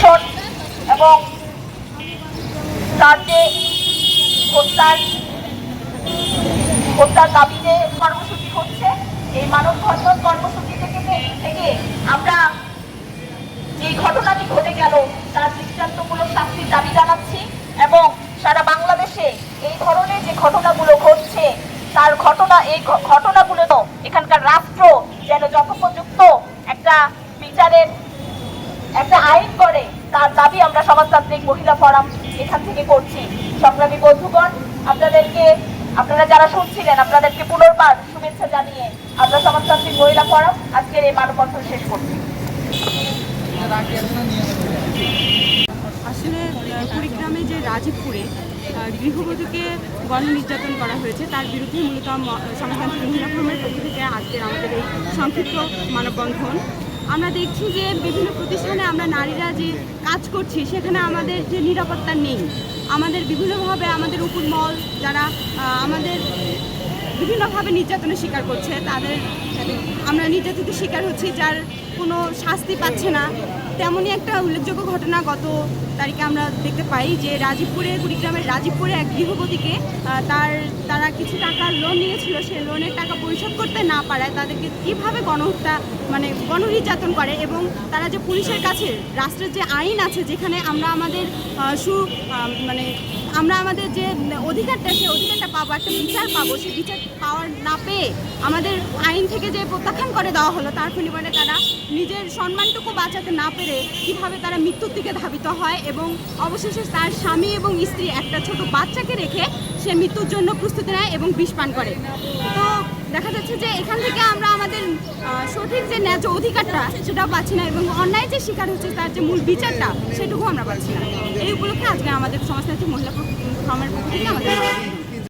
ধর্ষণ এবং তার হত্যার হত্যার দাবিতে কর্মসূচি হচ্ছে। এই মানব বন্ধন কর্মসূচি থেকে থেকে আমরা যে ঘটনাটি ঘটে গেল, তার দৃষ্টান্তমূলক শাস্তির দাবি জানাচ্ছি এবং সারা বাংলাদেশে এই ধরনের যে ঘটনাগুলো ঘটছে, তার ঘটনা এই ঘটনাগুলো তো এখানকার রাষ্ট্র যেন যথোপযুক্ত একটা বিচারের একটা আইন তার দাবি আমরা সমাজতান্ত্রিক মহিলা ফোরাম এখান থেকে করছি। সংগ্রামী বন্ধুগণ, আপনাদেরকে, আপনারা যারা শুনছিলেন, আপনাদেরকে পুনর্বার শুভেচ্ছা জানিয়ে আমরা সমাজতান্ত্রিক মহিলা ফোরাম আজকের এই মানববন্ধন শেষ করছি। আসলে কুড়িগ্রামে যে রাজীবপুরে গৃহবধূকে গণ নির্যাতন করা হয়েছে, তার বিরুদ্ধে মূলত সমাজতান্ত্রিক মহিলা ফোরামের পক্ষ থেকে আজকের আমাদের এই সংক্ষিপ্ত মানববন্ধন। আমরা দেখছি যে বিভিন্ন প্রতিষ্ঠানে আমরা নারীরা যে কাজ করছি, সেখানে আমাদের যে নিরাপত্তা নেই। আমাদের বিভিন্নভাবে আমাদের উপর মল যারা আমাদের বিভিন্নভাবে নির্যাতনের শিকার করছে, তাদের আমরা নির্যাতিত শিকার হচ্ছি যার কোনো শাস্তি পাচ্ছে না। তেমনই একটা উল্লেখযোগ্য ঘটনা গত তারিখে আমরা দেখতে পাই যে রাজীবপুরে কুড়িগ্রামের রাজীবপুরে এক আহ, তার তারা কিছু টাকা লোন নিয়েছিল। সে লোনের টাকা পরিশোধ করতে না পারায় তাদেরকে কীভাবে গণহত্যা মানে গণনির্যাতন করে এবং তারা যে পুলিশের কাছে রাষ্ট্রের যে আইন আছে যেখানে আমরা আমাদের সু মানে আমরা আমাদের যে অধিকারটা সেই অধিকারটা পাবো একটা বিচার পাবো সে বিচার পাওয়ার না আমাদের আইন থেকে যে প্রত্যাখ্যান করে দেওয়া হলো, তার পরিমাণে তারা নিজের সম্মানটুকু বাঁচাতে না পেরে কীভাবে তারা মৃত্যুর দিকে ধাবিত হয় এবং অবশেষে তার স্বামী এবং স্ত্রী একটা ছোট বাচ্চাকে রেখে সে মৃত্যুর জন্য প্রস্তুতি নেয় এবং বিষ পান করে। তো দেখা যাচ্ছে যে এখান থেকে আমরা আমাদের সঠিক যে ন্যায্য অধিকারটা সেটাও পাচ্ছি না এবং অন্যায় যে শিকার হচ্ছে তার যে মূল বিচারটা সেটুকু আমরা পাচ্ছি না। এই উপলক্ষে আজকে আমাদের সমাজতান্ত্রিক মহিলা ফোরামের পক্ষ থেকে আমাদের